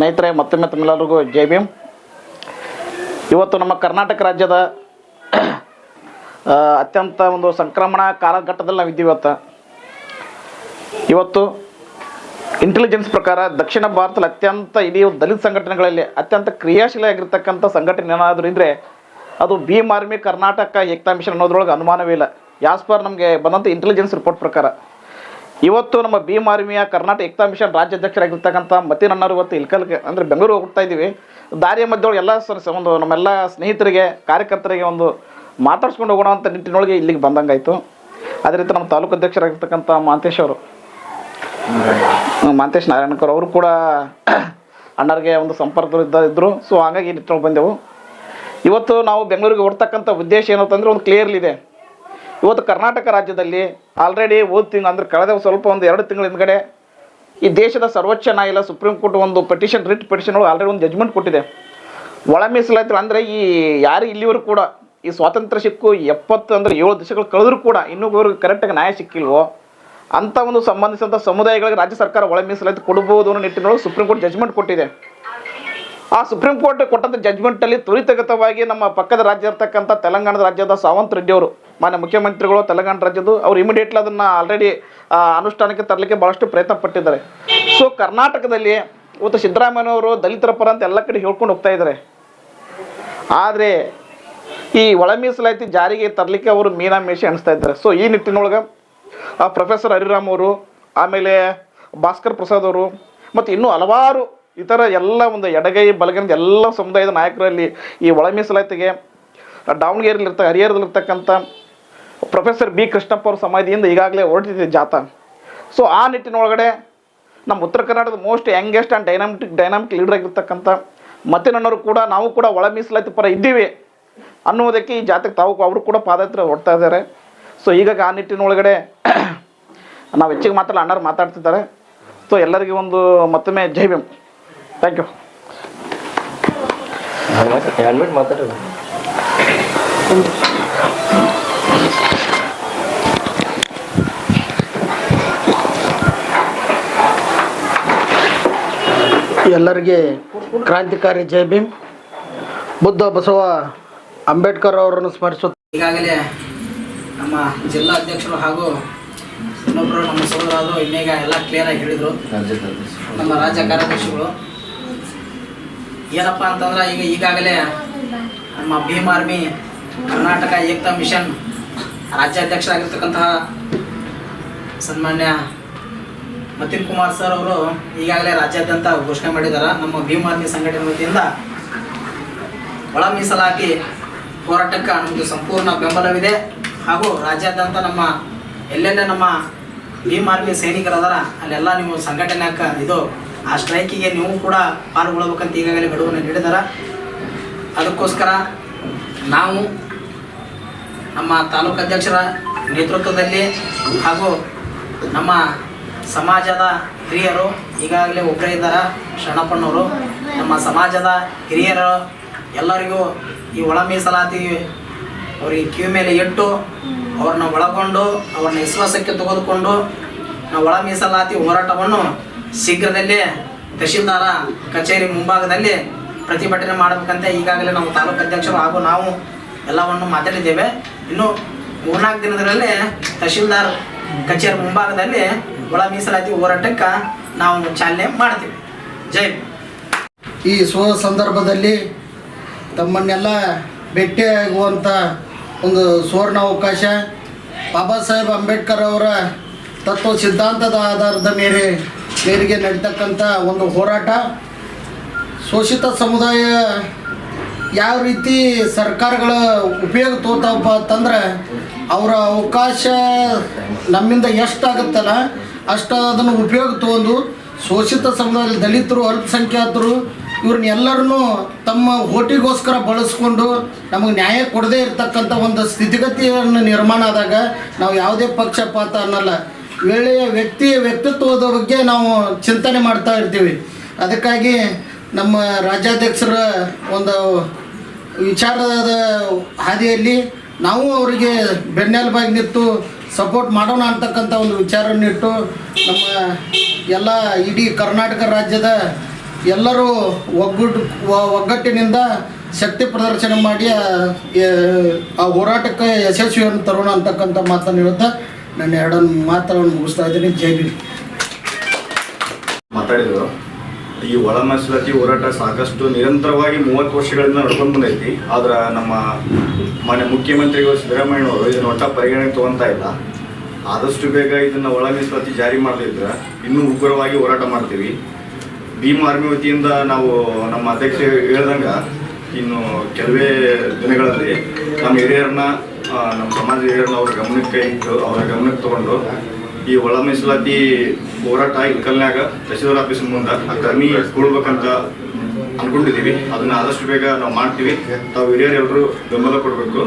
ಸ್ನೇಹಿತರೆ ಮತ್ತೊಮ್ಮೆ ತಮ್ಮೆಲ್ಲರಿಗೂ ಜೈ ಭೀಮ್. ಇವತ್ತು ನಮ್ಮ ಕರ್ನಾಟಕ ರಾಜ್ಯದ ಅತ್ಯಂತ ಒಂದು ಸಂಕ್ರಮಣ ಕಾಲಘಟ್ಟದಲ್ಲಿ ನಾವಿದ್ದೀವಿ ಇವತ್ತು. ಇವತ್ತು ಇಂಟೆಲಿಜೆನ್ಸ್ ಪ್ರಕಾರ ದಕ್ಷಿಣ ಭಾರತದಲ್ಲಿ ಅತ್ಯಂತ ಇಡೀ ದಲಿತ ಸಂಘಟನೆಗಳಲ್ಲಿ ಅತ್ಯಂತ ಕ್ರಿಯಾಶೀಲ ಆಗಿರ್ತಕ್ಕಂಥ ಸಂಘಟನೆ ಏನಾದರೂ ಇದ್ದರೆ ಅದು ಭೀಮ್ ಆರ್ಮಿ ಕರ್ನಾಟಕ ಏಕ್ತಾ ಮಿಷನ್ ಅನ್ನೋದ್ರೊಳಗೆ ಅನುಮಾನವೇ ಇಲ್ಲ. ಯಾಸ್ಪರ್ ನಮಗೆ ಬಂದಂಥ ಇಂಟೆಲಿಜೆನ್ಸ್ ರಿಪೋರ್ಟ್ ಪ್ರಕಾರ. ಇವತ್ತು ನಮ್ಮ ಭೀಮ್ ಆರ್ಮಿಯ ಕರ್ನಾಟಕ ಏಕತಾ ಮಿಷನ್ ರಾಜ್ಯಾಧ್ಯಕ್ಷರಾಗಿರ್ತಕ್ಕಂಥ ಅಣ್ಣರು ಇವತ್ತು ಇಲ್ಕಲ್ ಅಂದರೆ ಬೆಂಗಳೂರು ಹೋಗ್ತಾ ಇದ್ದೀವಿ. ದಾರಿಯ ಮಧ್ಯೊಳಗೆ ಎಲ್ಲ ಸರ್ ಒಂದು ನಮ್ಮೆಲ್ಲ ಸ್ನೇಹಿತರಿಗೆ, ಕಾರ್ಯಕರ್ತರಿಗೆ ಒಂದು ಮಾತಾಡ್ಸ್ಕೊಂಡು ಹೋಗೋಣ ಅಂತ ನಿಟ್ಟಿನೊಳಗೆ ಇಲ್ಲಿಗೆ ಬಂದಂಗಾಯಿತು. ಅದೇ ರೀತಿ ನಮ್ಮ ತಾಲೂಕು ಅಧ್ಯಕ್ಷರಾಗಿರ್ತಕ್ಕಂಥ ಮಾಂತೇಶ್ ಅವರು. ಮಾಂತೇಶ್ ನಾರಾಯಣಕರ್ ಅವರು ಕೂಡ ಅಣ್ಣರಿಗೆ ಒಂದು ಸಂಪರ್ಕದಲ್ಲಿದ್ದ ಇದ್ದರು ಸೊ ಹಾಗಾಗಿ ನಿಟ್ಟಿನೊಳಗೆ ಬಂದೆವು. ಇವತ್ತು ನಾವು ಬೆಂಗಳೂರಿಗೆ ಹೊರತಕ್ಕಂಥ ಉದ್ದೇಶ ಏನಂತಂದ್ರೆ ಒಂದು ಕ್ಲಿಯರ್ಲಿ ಇದೆ. ಇವತ್ತು ಕರ್ನಾಟಕ ರಾಜ್ಯದಲ್ಲಿ ಆಲ್ರೆಡಿ ಹೋದ ತಿಂಗಳು, ಅಂದ್ರೆ ಕಳೆದ ಸ್ವಲ್ಪ ಒಂದು ಎರಡು ತಿಂಗಳ ಹಿಂದ್ಗಡೆ ಈ ದೇಶದ ಸರ್ವೋಚ್ಚ ನ್ಯಾಯಾಲಯ ಸುಪ್ರೀಂ ಕೋರ್ಟ್ ಒಂದು ಪೆಟಿಷನ್ ರಿಟ್ ಪೆಟಿಷನ್ ಒಳಗೆ ಆಲ್ರೆಡಿ ಒಂದು ಜಜ್ಮೆಂಟ್ ಕೊಟ್ಟಿದೆ. ಒಳ ಮೀಸಲಾತಿ ಅಂದರೆ ಈ ಯಾರು ಇಲ್ಲಿವರೆಗೂ ಕೂಡ ಈ ಸ್ವಾತಂತ್ರ್ಯ ಸಿಕ್ಕು ಎಪ್ಪತ್ತು ಅಂದರೆ ಏಳು ದಶಕಗಳು ಕಳೆದರೂ ಕೂಡ ಇನ್ನೂ ಇವ್ರಿಗೆ ಕರೆಕ್ಟಾಗಿ ನ್ಯಾಯ ಸಿಕ್ಕಿಲ್ವೋ? ಅಂಥ ಒಂದು ಸಂಬಂಧಿಸಿದಂಥ ಸಮುದಾಯಗಳಿಗೆ ರಾಜ್ಯ ಸರ್ಕಾರ ಒಳ ಮೀಸಲಾತಿ ಕೊಡಬಹುದು ಅನ್ನೋ ನಿಟ್ಟಿನೊಳಗೆ ಸುಪ್ರೀಂ ಕೋರ್ಟ್ ಜಜ್ಮೆಂಟ್ ಕೊಟ್ಟಿದೆ. ಆ ಸುಪ್ರೀಂ ಕೋರ್ಟ್ ಕೊಟ್ಟಂಥ ಜಜ್ಮೆಂಟಲ್ಲಿ ತ್ವರಿತಗತವಾಗಿ ನಮ್ಮ ಪಕ್ಕದ ರಾಜ್ಯ ಇರ್ತಕ್ಕಂಥ ತೆಲಂಗಾಣದ ರಾಜ್ಯದ ಸಾವಂತ್ ರೆಡ್ಡಿ ಅವರು ಮಾನ್ಯ ಮುಖ್ಯಮಂತ್ರಿಗಳು, ತೆಲಂಗಾಣ ರಾಜ್ಯದ್ದು ಅವ್ರು ಇಮಿಡಿಯೇಟ್ಲಿ ಅದನ್ನು ಆಲ್ರೆಡಿ ಅನುಷ್ಠಾನಕ್ಕೆ ತರಲಿಕ್ಕೆ ಭಾಳಷ್ಟು ಪ್ರಯತ್ನ ಪಟ್ಟಿದ್ದಾರೆ. ಸೊ ಕರ್ನಾಟಕದಲ್ಲಿ ಇವತ್ತು ಸಿದ್ದರಾಮಯ್ಯನವರು ದಲಿತರ ಪರ ಅಂತ ಎಲ್ಲ ಕಡೆ ಹೇಳ್ಕೊಂಡು ಹೋಗ್ತಾ ಇದ್ದಾರೆ. ಆದರೆ, ಈ ಒಳ ಮೀಸಲಾತಿ ಜಾರಿಗೆ ತರಲಿಕ್ಕೆ ಅವರು ಮೀನಾ ಮೇಷಿ ಅನಿಸ್ತಾ ಇದ್ದಾರೆ. ಸೊ ಈ ನಿಟ್ಟಿನೊಳಗೆ ಪ್ರೊಫೆಸರ್ ಹರಿರಾಮ್ ಅವರು, ಆಮೇಲೆ ಭಾಸ್ಕರ್ ಪ್ರಸಾದ್ ಅವರು, ಮತ್ತು ಇನ್ನೂ ಹಲವಾರು ಇತರ ಎಲ್ಲ ಒಂದು ಎಡಗೈ ಬಲಗೈ ಎಲ್ಲ ಸಮುದಾಯದ ನಾಯಕರಲ್ಲಿ ಈ ಒಳ ಮೀಸಲಾತಿಗೆ ದಾವಣಗೆರೆಯಲ್ಲಿರ್ತ ಹರಿಹರದಲ್ಲಿರ್ತಕ್ಕಂಥ ಪ್ರೊಫೆಸರ್ ಬಿ ಕೃಷ್ಣಪ್ಪ ಅವ್ರ ಸಮಾಧಿಯಿಂದ ಈಗಾಗಲೇ ಹೊರಟಿದೆ ಜಾಥಾ. ಸೊ ಆ ನಿಟ್ಟಿನೊಳಗಡೆ ನಮ್ಮ ಉತ್ತರ ಕರ್ನಾಟಕದ most youngest and dynamic dynamic leader ಆಗಿರ್ತಕ್ಕಂಥ ಮತ್ತಿನಣ್ಣವರು ಕೂಡ, ನಾವು ಕೂಡ ಒಳ ಮೀಸಲಾತಿ ಪರ ಇದ್ದೀವಿ ಅನ್ನೋದಕ್ಕೆ ಈ ಜಾತಕ್ಕೆ ತಾವು ಅವರು ಕೂಡ ಪಾದಯಾತ್ರೆ ಹೊಡ್ತಾ ಇದ್ದಾರೆ. ಸೊ ಹೀಗಾಗಿ ಆ ನಿಟ್ಟಿನೊಳಗಡೆ ನಾವು ಹೆಚ್ಚಿಗೆ ಮಾತ್ರ ಅಣ್ಣರು ಮಾತಾಡ್ತಿದ್ದಾರೆ. ಸೊ ಎಲ್ಲರಿಗೂ ಒಂದು ಮತ್ತೊಮ್ಮೆ ಜೈ ಭೀಮ್. ಥ್ಯಾಂಕ್ ಯು ಹ್ಯಾಂಡ್ಮೇಡ್ ಎಲ್ಲರಿಗೆ ಕ್ರಾಂತಿಕಾರಿ ಜೈ ಭೀಮ್. ಬುದ್ಧ ಬಸವ ಅಂಬೇಡ್ಕರ್ ಅವರನ್ನು ಸ್ಮರಿಸುತ್ತ ಈಗಾಗಲೇ ನಮ್ಮ ಜಿಲ್ಲಾ ಅಧ್ಯಕ್ಷರು ಹಾಗೂ ಇನ್ನೊಬ್ಬರು ನಮ್ಮ ಸಹೋದರರು ಇನ್ನೀಗ ಎಲ್ಲ ಕ್ಲಿಯರಾಗಿ ಹೇಳಿದರು. ನಮ್ಮ ರಾಜ್ಯ ಕಾರ್ಯದರ್ಶಿಗಳು. ಏನಪ್ಪ ಅಂತಂದ್ರೆ ಈಗ ಈಗಾಗಲೇ ನಮ್ಮ ಭೀಮ್ ಆರ್ಮಿ ಕರ್ನಾಟಕ ಏಕತಾ ಮಿಷನ್ ರಾಜ್ಯಾಧ್ಯಕ್ಷರಾಗಿರ್ತಕ್ಕಂತಹ ಸನ್ಮಾನ್ಯ ಮತಿನ್ ಕುಮಾರ್ ಸರ್ ಅವರು ಈಗಾಗಲೇ ರಾಜ್ಯಾದ್ಯಂತ ಘೋಷಣೆ ಮಾಡಿದ್ದಾರೆ ನಮ್ಮ ಭೀಮ್ ಆರ್ಮಿ ಸಂಘಟನೆ ವತಿಯಿಂದ ಒಳ ಮೀಸಲಾಗಿ ಹೋರಾಟಕ್ಕೆ ನಮ್ಮದು ಸಂಪೂರ್ಣ ಬೆಂಬಲವಿದೆ. ಹಾಗೂ ರಾಜ್ಯಾದ್ಯಂತ ನಮ್ಮ ಎಲ್ಲೆಲ್ಲ ನಮ್ಮ ಭೀಮ್ ಆರ್ಮಿ ಸೈನಿಕರದಾರ, ಅಲ್ಲೆಲ್ಲ ನೀವು ಸಂಘಟನೆ ಇದು, ಆ ಸ್ಟ್ರೈಕಿಗೆ ನೀವು ಕೂಡ ಪಾಲ್ಗೊಳ್ಬೇಕಂತ ಈಗಾಗಲೇ ಗಡುವನ್ನು ನೀಡಿದ್ದಾರೆ ಅದಕ್ಕೋಸ್ಕರ ನಾವು ನಮ್ಮ ತಾಲೂಕು ಅಧ್ಯಕ್ಷರ ನೇತೃತ್ವದಲ್ಲಿ ಹಾಗೂ ನಮ್ಮ ಸಮಾಜದ ಹಿರಿಯರು ಈಗಾಗಲೇ ಒಬ್ಬರೇ ಇದ್ದಾರೆ, ಶರಣಪ್ಪನವರು. ನಮ್ಮ ಸಮಾಜದ ಹಿರಿಯರು ಎಲ್ಲರಿಗೂ ಈ ಒಳ ಮೀಸಲಾತಿ ಅವರಿಗೆ ಕ್ಯೂ ಮೇಲೆ ಇಟ್ಟು ಅವ್ರನ್ನ ಒಳಗೊಂಡು ಅವ್ರನ್ನ ವಿಶ್ವಾಸಕ್ಕೆ ತೆಗೆದುಕೊಂಡು ನಾವು ಒಳ ಮೀಸಲಾತಿ ಹೋರಾಟವನ್ನು ಶೀಘ್ರದಲ್ಲೇ ತಹಶೀಲ್ದಾರ ಕಚೇರಿ ಮುಂಭಾಗದಲ್ಲಿ ಪ್ರತಿಭಟನೆ ಮಾಡಬೇಕಂತ ಈಗಾಗಲೇ ನಾವು ತಾಲೂಕು ಅಧ್ಯಕ್ಷರು ಹಾಗೂ ನಾವು ಎಲ್ಲವನ್ನು ಮಾತಾಡಿದ್ದೇವೆ. ಇನ್ನು ಮೂರ್ನಾಲ್ಕು ದಿನದಲ್ಲಿ ತಹಶೀಲ್ದಾರ್ ಕಚೇರಿ ಮುಂಭಾಗದಲ್ಲಿ ಒಳ ಮೀಸಲಾತಿ ಹೋರಾಟಕ್ಕೆ ನಾವು ಚಾಲನೆ ಮಾಡ್ತೀವಿ ಜೈ. ಈ ಸೋ ಸಂದರ್ಭದಲ್ಲಿ ತಮ್ಮನ್ನೆಲ್ಲ ಭೇಟಿಯಾಗುವಂಥ ಒಂದು ಸುವರ್ಣ ಅವಕಾಶ ಬಾಬಾ ಸಾಹೇಬ್ ಅಂಬೇಡ್ಕರ್ ಅವರ ತತ್ವ ಸಿದ್ಧಾಂತದ ಆಧಾರದ ಮೇಲೆ ಮೇರೆಗೆ ನಡೀತಕ್ಕಂಥ ಒಂದು ಹೋರಾಟ ಶೋಷಿತ ಸಮುದಾಯ ಯಾವ ರೀತಿ ಸರ್ಕಾರಗಳ ಉಪಯೋಗ ತೋತಾವಪ್ಪ ಅಂತಂದ್ರೆ ಅವರ ಅವಕಾಶ ನಮ್ಮಿಂದ ಎಷ್ಟಾಗುತ್ತಲ್ಲ ಅಷ್ಟು ಅದನ್ನು ಉಪಯೋಗ ತಗೊಂಡು ಶೋಷಿತ ಸಮುದಾಯದಲ್ಲಿ ದಲಿತರು, ಅಲ್ಪಸಂಖ್ಯಾತರು, ಇವ್ರನ್ನ ಎಲ್ಲರನ್ನೂ ತಮ್ಮ ಓಟಿಗೋಸ್ಕರ ಬಳಸ್ಕೊಂಡು ನಮಗೆ ನ್ಯಾಯ ಕೊಡದೇ ಇರತಕ್ಕಂಥ ಒಂದು ಸ್ಥಿತಿಗತಿಯನ್ನು ನಿರ್ಮಾಣ ಆದಾಗ ನಾವು ಯಾವುದೇ ಪಕ್ಷಪಾತ ಅನ್ನಲ್ಲ. ವೇಳೆಯ ವ್ಯಕ್ತಿಯ ವ್ಯಕ್ತಿತ್ವದ ಬಗ್ಗೆ ನಾವು ಚಿಂತನೆ ಮಾಡ್ತಾ ಇರ್ತೀವಿ. ಅದಕ್ಕಾಗಿ ನಮ್ಮ ರಾಜ್ಯಾಧ್ಯಕ್ಷರ ಒಂದು ವಿಚಾರದ ಹಾದಿಯಲ್ಲಿ ನಾವು ಅವರಿಗೆ ಬೆನ್ನೆಲುಬಾಗಿ ನಿಂತು ಸಪೋರ್ಟ್ ಮಾಡೋಣ ಅಂತಕ್ಕಂಥ ಒಂದು ವಿಚಾರವನ್ನಿಟ್ಟು ನಮ್ಮ ಎಲ್ಲ ಇಡೀ ಕರ್ನಾಟಕ ರಾಜ್ಯದ ಎಲ್ಲರೂ ಒಗ್ಗಟ್ಟು ಒಗ್ಗಟ್ಟಿನಿಂದ ಶಕ್ತಿ ಪ್ರದರ್ಶನ ಮಾಡಿ, ಆ- ಹೋರಾಟಕ್ಕೆ ಯಶಸ್ವಿಯನ್ನು ತರೋಣ ಅಂತಕ್ಕಂಥ ಮಾತನ್ನು ಹೇಳ್ತಾ ನನ್ನ ಎರಡನ್ನು ಮಾತನ್ನು ಮುಗಿಸ್ತಾ ಇದ್ದೀನಿ. ಜೈ ಮಾತಾಡಿದರು ಮಾತಾಡಿದ್ರು. ಈ ಒಳ ಹೋರಾಟ ಸಾಕಷ್ಟು ನಿರಂತರವಾಗಿ ಮೂವತ್ತು ವರ್ಷಗಳಿಂದ ನಡ್ಕೊಂಡು ಬಂದೈತಿ. ಆದ್ರೆ ನಮ್ಮ ಮಾನ್ಯ ಮುಖ್ಯಮಂತ್ರಿಗಳು ಸಿದ್ದರಾಮಯ್ಯನವರು ಇದನ್ನ ಒಟ್ಟ ಪರಿಗಣನೆ ತಗೊಂತ ಇಲ್ಲ. ಆದಷ್ಟು ಬೇಗ ಇದನ್ನ ಒಳ ಜಾರಿ ಮಾಡದಿದ್ರೆ ಇನ್ನೂ ಉಗ್ರವಾಗಿ ಹೋರಾಟ ಮಾಡ್ತೀವಿ. ಭೀಮ್ ಆರ್ಮಿ ವತಿಯಿಂದ ನಾವು ನಮ್ಮ ಅಧ್ಯಕ್ಷ ಹೇಳ್ದಂಗ ಇನ್ನು ಕೆಲವೇ ದಿನಗಳಲ್ಲಿ ನಮ್ಮ ಹಿರಿಯರನ್ನ ನಮ್ಮ ಸಮಾಜ ಹಿರಿಯರನ್ನ ಅವ್ರ ಗಮನಕ್ಕೆ ಇಟ್ಟು ಅವರ ಗಮನಕ್ಕೆ ತಗೊಂಡು ಈ ಒಳ ಮೀಸಲಾತಿ ಹೋರಾಟ ಇಲ್ಕಲ್ನ್ಯಾಗ ತಹಸೀಲ್ದಾರ್ ಆಫೀಸ್ ಮುಂದೆ ಆ ಕರ್ಮಿ ಕೊಡ್ಬೇಕಂತ ಅನ್ಕೊಂಡಿದೀವಿ. ಅದನ್ನ ಆದಷ್ಟು ಬೇಗ ನಾವು ಮಾಡ್ತೀವಿ. ತಾವು ಹಿರಿಯರು ಎಲ್ಲರೂ ಬೆಂಬಲ ಕೊಡಬೇಕು.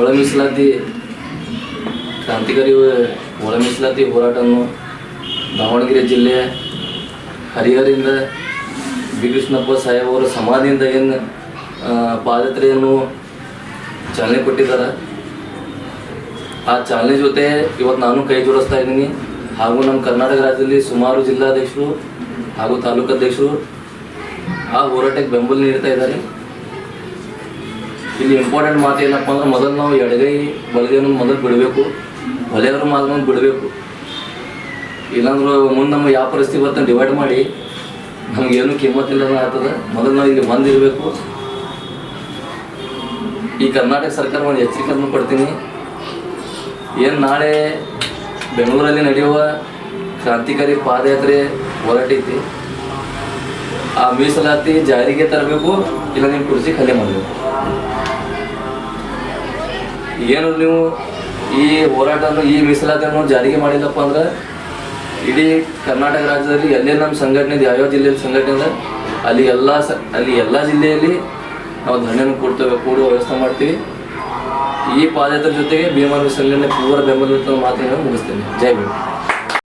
ಒಳ ಮೀಸಲಾತಿ ಕ್ರಾಂತಿಕಾರಿ ಒಳ ಮೀಸಲಾತಿ ಹೋರಾಟವನ್ನು ದಾವಣಗೆರೆ ಜಿಲ್ಲೆ ಹರಿಹರಿಂದ ಬಿ. ಕೃಷ್ಣಪ್ಪ ಸಾಹೇಬ್ ಅವರ ಸಮಾಧಿಯಿಂದ ಏನು ಪಾದಯಾತ್ರೆಯನ್ನು ಚಾಲನೆ ಕೊಟ್ಟಿದ್ದಾರೆ. ಆ ಚಾಲೆಂಜ್ ಜೊತೆ ಇವತ್ತು ನಾನು ಕೈ ಜೋಡಿಸ್ತಾ ಇದ್ದೀನಿ. ಹಾಗೂ ನಮ್ಮ ಕರ್ನಾಟಕ ರಾಜ್ಯದಲ್ಲಿ ಸುಮಾರು ಜಿಲ್ಲಾಧ್ಯಕ್ಷರು ಹಾಗೂ ತಾಲೂಕು ಅಧ್ಯಕ್ಷರು ಆ ಹೋರಾಟಕ್ಕೆ ಬೆಂಬಲ ನೀಡ್ತಾ ಇದ್ದಾರೆ. ಇಲ್ಲಿ ಇಂಪಾರ್ಟೆಂಟ್ ಮಾತು ಏನಪ್ಪ ಅಂದ್ರೆ ಮೊದಲು ನಾವು ಎಡಗೈ ಬಲಗೈನ ಮೊದಲು ಬಿಡಬೇಕು. ಹೊಲೆಯವ್ರ ಮಾತ್ರ ಬಿಡಬೇಕು. ಇಲ್ಲಾಂದ್ರೆ ಮುಂದೆ ನಮ್ಗೆ ಯಾವ ಪರಿಸ್ಥಿತಿ ಬರ್ತಂದು ಡಿವೈಡ್ ಮಾಡಿ ನಮಗೇನು ಕಿಮ್ಮತ್ತಿಲ್ಲ ಆಗ್ತದೆ. ಮೊದಲು ನಾವು ಇಲ್ಲಿ ಬಂದಿರಬೇಕು. ಈ ಕರ್ನಾಟಕ ಸರ್ಕಾರ ಒಂದು ಎಚ್ಚರಿಕೆಯನ್ನು ಕೊಡ್ತೀನಿ. ಏನು ನಾಳೆ ಬೆಂಗಳೂರಲ್ಲಿ ನಡೆಯುವ ಕ್ರಾಂತಿಕಾರಿ ಪಾದಯಾತ್ರೆ ಹೊರಟೈತಿ, ಆ ಮೀಸಲಾತಿ ಜಾರಿಗೆ ತರಬೇಕು ಇಲ್ಲ ನಿಮ್ಮ ಕುರ್ಚಿ ಖಾಲಿ ಮಾಡಬೇಕು? ಏನು ನೀವು ಈ ಹೋರಾಟವನ್ನು, ಈ ಮೀಸಲಾತಿಯನ್ನು ಜಾರಿಗೆ ಮಾಡಿಲ್ಲಪ್ಪ ಅಂದ್ರೆ ಇಡೀ ಕರ್ನಾಟಕ ರಾಜ್ಯದಲ್ಲಿ ಎಲ್ಲೇ ನಮ್ಮ ಸಂಘಟನೆ ಯಾವ್ಯಾವ ಜಿಲ್ಲೆಯಲ್ಲಿ ಸಂಘಟನೆ ಇದೆ, ಅಲ್ಲಿ ಎಲ್ಲ ಸ, ಅಲ್ಲಿ ಎಲ್ಲ ಜಿಲ್ಲೆಯಲ್ಲಿ ನಾವು ಧರಣಿಯನ್ನು ಕೊಡ್ತೇವೆ, ಕೂಡುವ ವ್ಯವಸ್ಥೆ ಮಾಡ್ತೀವಿ. ಈ ಪಾದಯಾತ್ರೆ ಜೊತೆಗೆ ಭೀಮಾ ಸಂಘಟನೆ ಪೂರ ಬೆಂಬಲ ಮಾತನ್ನು ಮುಗಿಸ್ತೇನೆ. ಜೈ ಭೀಮ್.